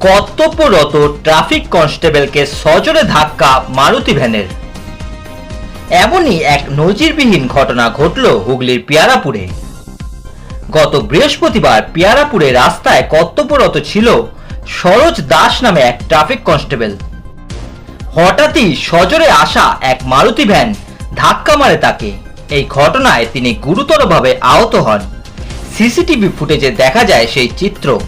কর্তব্যরত ট্রাফিক কনস্টেবলকে সজোরে ধাক্কা মারুতি ভ্যানের। এমনই এক নজিরবিহীন ঘটনা ঘটল হুগলির পিয়ারাপুরে। গত বৃহস্পতিবার পিয়ারাপুরে রাস্তায় কর্তব্যরত ছিল সরোজ দাস নামে এক ট্রাফিক কনস্টেবল। হঠাৎই সজোরে আসা এক মারুতি ভ্যান ধাক্কা মারে তাকে। এই ঘটনায় তিনি গুরুতরভাবে আহত হন। সিসিটিভি ফুটেজে দেখা যায় সেই চিত্র।